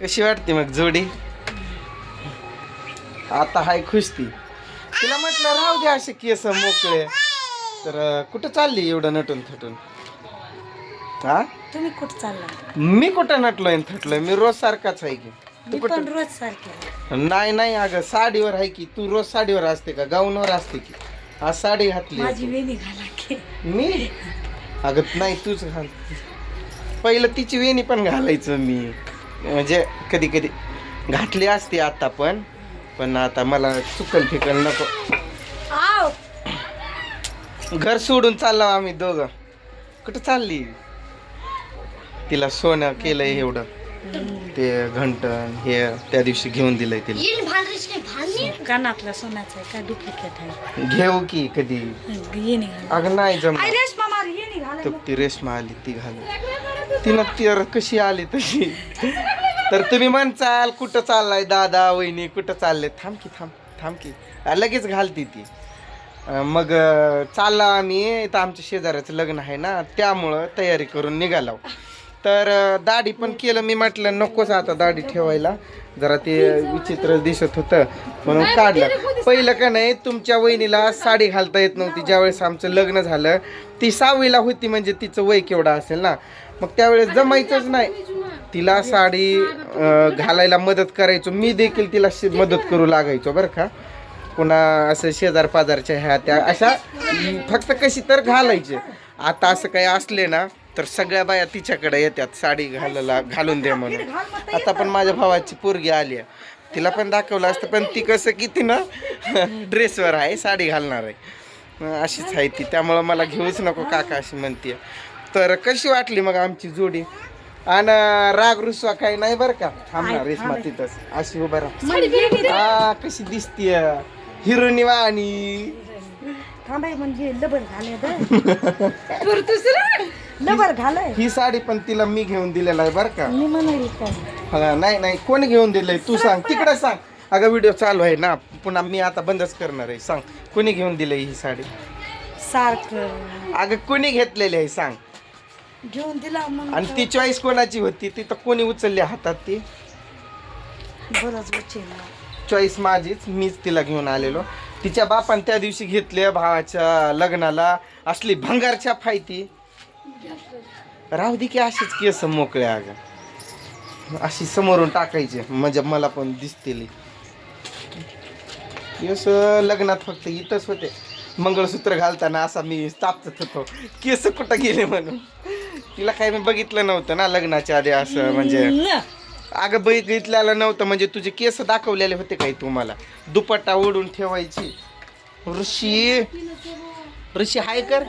कशी वाटते मग जोडी? आता हाय खुश ती. तिला म्हटलं राहू दे असे केस मोकळे. तर कुठं चालली एवढं नटून थटून? हा तुम्ही कुठं चालला मी कुठं नटलोय आणि थटलोय? मी रोज सारखाच आहे की. तू मी पण कुठं रोज सारखे नाही नाही अगं साडीवर आहे की. तू रोज साडीवर असते का? गाऊनवर असते की. आज साडी घातली आहे माझी तू. वेणी घाला की. मी? अगं नाही तूच घाल. पहिलं तिची वेणी पण घालायचं मी. म्हणजे कधी कधी घातली असते आता पण पण आता मला चुकल फिकल नको. आव. घर सोडून चाललो आम्ही दोघं. कुठं चालली? तिला सोनं केलंय एवढं. ते घंटन हे त्या दिवशी घेऊन दिलंय तिला. कानातलं सोन्याचं आहे का डुप्लिकेट आहे? घेऊ की कधी? घाला अगं नाही घाला तर ती रेशमा आली ती घालून. तिनं ती कशी आली तशी? तर तुम्ही म्हणचाल कुठं चाललाय दादा वहिनी कुठं चालले थांब की थांब थांब की. लगेच घालती ती. मग चालला आम्ही तर आमच्या शेजाऱ्याचं लग्न आहे ना त्यामुळं तयारी करून निघालो. तर दाढी पण केलं. मी म्हटलं नकोच आता दाढी ठेवायला. जरा ते विचित्र दिसत होतं. म्हणून काढलं. पहिलं का नाही तुमच्या वहिनीला साडी घालता येत नव्हती. ज्यावेळेस आमचं लग्न झालं ती सहावीला होती म्हणजे तिचं वय केवढं असेल ना? मग त्यावेळेस जमायचंच नाही. तिला साडी घालायला मदत करायचो. मी देखील तिला मदत करू लागायचो बरं का? पुन्हा असं शेजार पाजारच्या ह्या त्या अशा फक्त कशी तर घालायचे. आता असं काही असले ना तर सगळ्या बाया तिच्याकडे येतात साडी घालायला घालून दे म्हणून. आता पण माझ्या भावाची पोरगी आली आहे. तिला पण दाखवलं असतं पण ती कसं की तिनं ड्रेसवर आहे साडी घालणार आहे. अशीच आहे ती त्यामुळं मला घेऊच नको काका अशी म्हणते तर कशी वाटली मग आमची जोडी? आणि राग रुसवा काही नाही बरं का? थांबणार रेशमा तिथंच. अशी उभं राहा. आ कशी दिसतीय? हिरोनी वाणी थांबाय म्हणजे लबर घालाय. ही साडी पण तिला मी घेऊन दिलेला आहे बरं का. मी म्हणाली काय हा, नाही नाही कोण घेऊन दिलंय? तू सांग तिकडे सांग. अगं व्हिडिओ चालू आहे ना पुन्हा मी आता बंदच करणार आहे सांग. कोणी घेऊन दिलंय ही साडी? सारखं. अगं कोणी घेतलेली आहे सांग. घेऊन दिला मग आणि ती चॉईस कोणाची होती? ती तर कोणी उचलली हातात ती? बरंच उचल चॉईस माझीच मीच तिला घेऊन आलेलो. तिच्या बापान त्या दिवशी घेतले भावाच्या लग्नाला. असली भंगारच्या फायती राहू दे की अशीच केस मोकळे अगं. अशी समोरून टाकायचे. म्हणजे मला पण दिसतील. केस लग्नात फक्त इथंच होते. मंगळसूत्र घालताना असा मी तापत होतो. केस कुठं गेले म्हणून? तिला काही मी बघितलं नव्हतं ना लग्नाच्या आधी असं म्हणजे. अगं बघितलेलं नव्हतं म्हणजे तुझे केस दाखवलेले होते काही तुम्हाला? दुपट्टा ओढून ठेवायची. ऋषी. ऋषी हाय कर.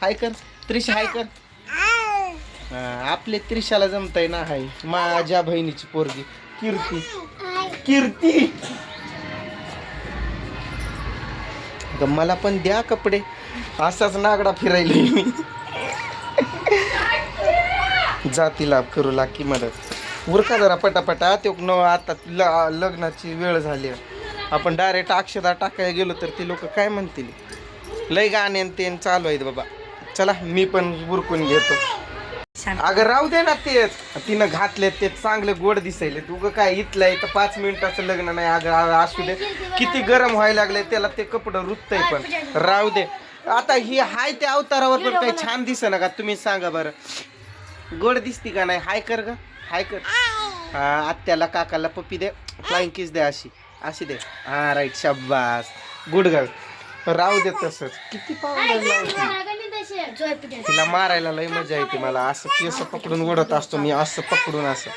हाय कर. त्रिशा हाय कर. हा, आपले त्रिशाला जमताय ना हाय. माझ्या बहिणीची पोरगी कीर्ती. कीर्ती! अगं, मला पण द्या कपडे. असाच नागडा फिरायला मी. जातीला करू लाकी मदत. उरका जरा पटापटा ते न आता ल- लग्नाची वेळ झाली. आहे. आपण डायरेक्ट अक्षदा टाकायला गेलो तर ते लोक काय म्हणतील? लय गाणे आणि ते चालू आहेत बाबा. चला मी पण उरकून घेतो. अगं राहू दे ना तेच. तिनं घातले ते चांगले गोड दिसायले. तू काय इथलं इथं पाच मिनिटाचं लग्न नाही. अगं असू दे. किती गरम व्हायला लागले त्याला ते कपडं रुततंय पण. राहू दे. आता ही हाय त्या अवतारावर पण काही छान दिसे ना का? तुम्ही सांगा बरं. गोड दिसती का नाही? हाय कर ग. हाय कर. हा आत्याला काकाला पप्पी दे. फ्लाइंग किस दे अशी. अशी दे. हा राईट शब्बास गुड गर्ल राहू दे तसंच. किती लावते तिला मारायला लय मजा येते मला. असं केस पकडून ओढत असतो मी असं पकडून असं.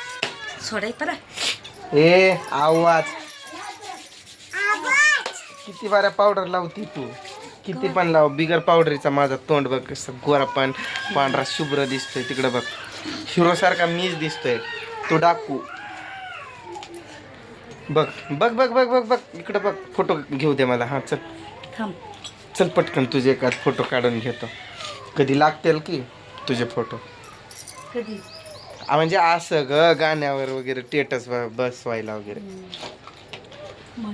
सोडाय परा. ए आवाज. किती बाऱ्या पावडर लावती तू. किती पण लाव. बिगर पावडरीचा माझा तोंड बघ कसं गोरा पण पांढरा शुभ्र दिसतोय. तिकडं बघ. हिरो सारखा मीच दिसतोय. तो डाकू. बघ बघ बघ बघ बघ बघ. इकडं बघ. फोटो घेऊ दे मला. हा चल. थांब. चल पटकन तुझे एखाद फोटो काढून घेतो. कधी लागतील की तुझे फोटो? कधी? आ, म्हणजे असं ग गाण्यावर वगैरे टेटस बसवायला वगैरे.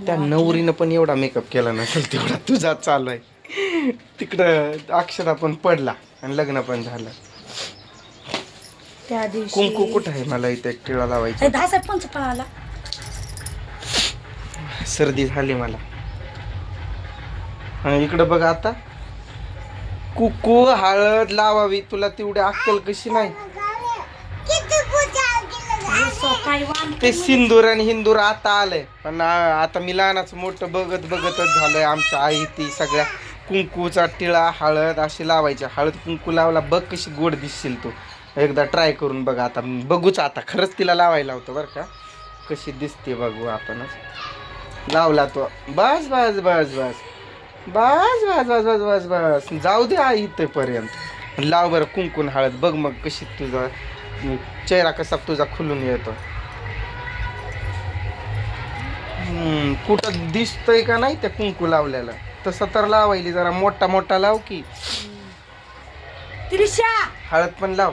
त्या नवरीनं पण एवढा मेकअप केला नसेल तेवढा तुझा चालू आहे. तिकडं अक्षरा पण पडला आणि लग्न पण झालं. त्या दिवशी कुंकू कुठं आहे मला इथे एक टिळा लावायचा दहा सरपंच पळाला? सर्दी झाली मला. इकडं बघ आता. कुकू हळद लावावी तुला तेवढी अक्कल कशी नाही? ते सिंदूर आणि हिंदूर आता आलंय. पण आता मी लहानाचं मोठं बघत बघतच झालंय आमच्या आई ती सगळ्या कुंकूचा टिळा हळद अशी लावायची हळद कुंकू लावला बघ कशी गोड दिसशील तू. एकदा ट्राय करून बघ आता. बघूच आता. खरंच तिला लावायला होतं बरं का. कशी दिसते बघू आपणच. लावला तो. बस बस बस बस. बस बस बस बस बस बस. जाऊ दे आई इथेपर्यंत. लाव बरं कुंकून हळद. बघ मग कशी तुझा चेहरा कसा तुझा खुलून येतो. कुठं दिसतंय का नाही त्या कुंकू लावल्याला तसं तर लावायली जरा मोठा मोठा लाव की. हळद पण लाव.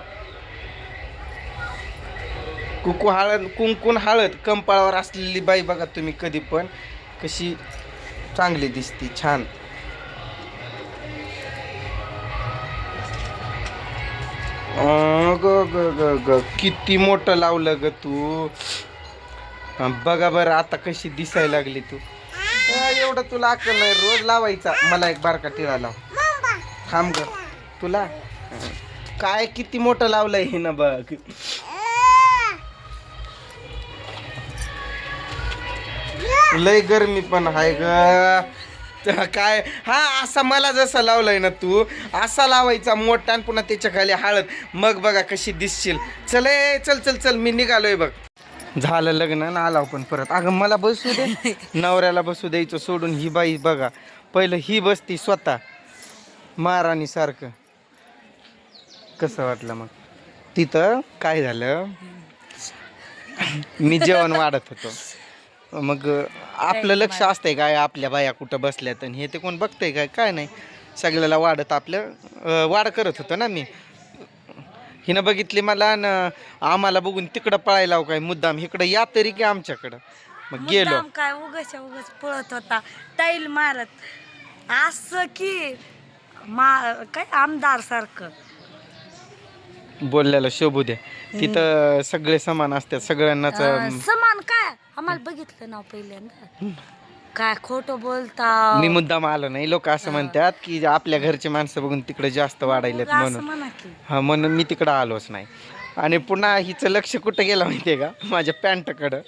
कुकू हळद कुंकून हळद. कंपाळावर असलेली बाई बघा तुम्ही कधी पण कशी चांगली दिसती छान. ग ग ग ग. किती मोठं लावलं ग तू? बघा बरं आता कशी दिसायला लागली तू. एवढं तुला अक्कल नाही रोज लावायचा. मला एक बारका टिळा लाव. थांब ग. तुला? काय किती मोठं लावलंय हे ना बघ. लय गरमी पण आहे ग. काय? हा असा मला जसा लावलाय ना तू असा लावायचा मोठा आणि पुन्हा त्याच्याखाली हळद. मग बघा कशी दिसशील. चल ए, चल चल चल मी निघालोय बघ. झालं लग्न ना आलाव पण परत. अगं मला बसू दे. नवऱ्याला बसू द्यायचं सोडून ही बाई बघा. पहिलं ही बसती स्वतः. महाराणी सारखं. कसं वाटलं मग? तिथं काय झालं? मी जेवण वाढत होतो. मग आपलं लक्ष असतंय काय? आपल्या बाया कुठं बसल्यात आणि हे ते कोण बघतंय काय? काय नाही. सगळ्याला वाढत आपलं वाढ करत होतो ना मी. हिनं बघितली मला न आम्हाला बघून तिकडं पळायला काय? मुद्दाम इकडं या तरी की आमच्याकडं. मग गेलो. मुद्दाम काय? उगाच उगाच पळत होता. टाईल मारत. असं की मा काय? आमदार सारखं. बोलल्याला शोभू द्या तिथं सगळे समान असतात. सगळ्यांनाच अं, समान आम्हाला बघितलं नाव पहिल्यांदा. काय खोटं बोलता. मी मुद्दाम आलो नाही. लोक असं म्हणतात की आपल्या घरचे माणसं बघून तिकडे जास्त वाढायलेत म्हणून. म्हणा की. हा म्हणून मी तिकडं आलोच नाही. आणि पुन्हा हिचं लक्ष कुठं गेलं माहितीये का? माझ्या पॅन्टकडं.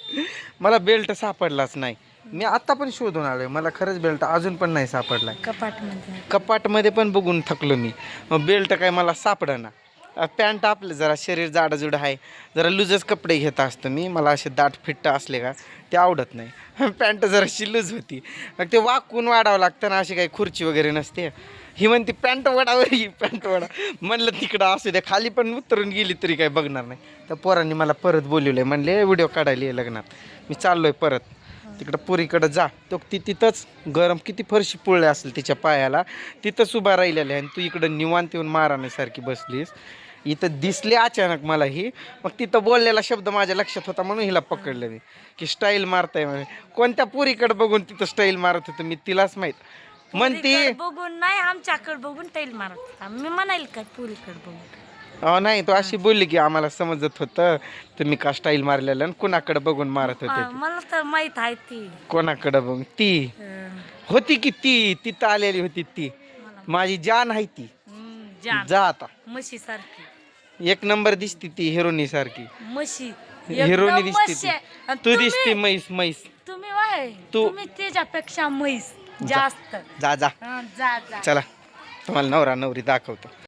मला बेल्ट सापडलाच नाही. मी आता पण शोधून आलोय. मला खरंच बेल्ट अजून पण नाही सापडलाय. कपाटमध्ये कपाटमध्ये पण बघून थकलो मी. बेल्ट काय मला सापडना. पॅन्ट आपलं जरा शरीर जाडाजुडं आहे. जरा लूजच कपडे घेत असतो मी. मला असे दाट फिट्ट असले का ते आवडत नाही. पॅन्ट जराशी लूज होती. मग ते वाकून वाढावं लागतं ना अशी काही खुर्ची वगैरे नसते. ही म्हणते पॅन्ट वडावर ही पॅन्ट वडा म्हणलं तिकडं असू द्या खाली पण उतरून गेली तरी काही बघणार नाही. त्या पोरांनी मला परत बोलवलं आहे म्हणले व्हिडिओ काढायला ये लग्नात. मी चाललो आहे परत. तिकडं पुरीकडं जा. तो ती तिथंच गरम किती फरशी पुळल्या असेल तिच्या पायाला तिथंच उभा राहिलेली आहे. आणि तू इकडं निवांत येऊन माराण्यासारखी बसलीस. इथं दिसली अचानक मला ही. मग तिथं बोललेला शब्द माझ्या लक्षात होता म्हणून हिला पकडलं मी. की स्टाईल मारताय म्हणे. कोणत्या पुरीकडे बघून तिथं स्टाईल मारत होतं मी तिलाच माहीत. म्हणती बघून नाही आमच्याकडे बघून टाईल मारत होता. मी म्हणाल काय पुरीकडे बघून? अहो नाही तो अशी बोलली की आम्हाला समजत होतं. तुम्ही का स्टाईल मारलेलं आणि कुणाकडे बघून मारत होते मला तर माहीत आहे ती. कोणाकडे बघून? ती. होती की ती? तिथं आलेली होती ती. माझी जान आहे ती. जा आता. म्हशी सारखी एक नंबर दिसती ती हिरोनी सारखी. म्हशी. हिरोनी दिसते म्हशी ती. आहे. आणि तू तुम्ही- दिसती म्हैस म्हैस. तुम्ही वाय. तू- तुम्ही त्याच्यापेक्षा म्हैस जास्त. जा जा. हा, जा जा. चला. तुम्हाला नवरा नवरी दाखवतो.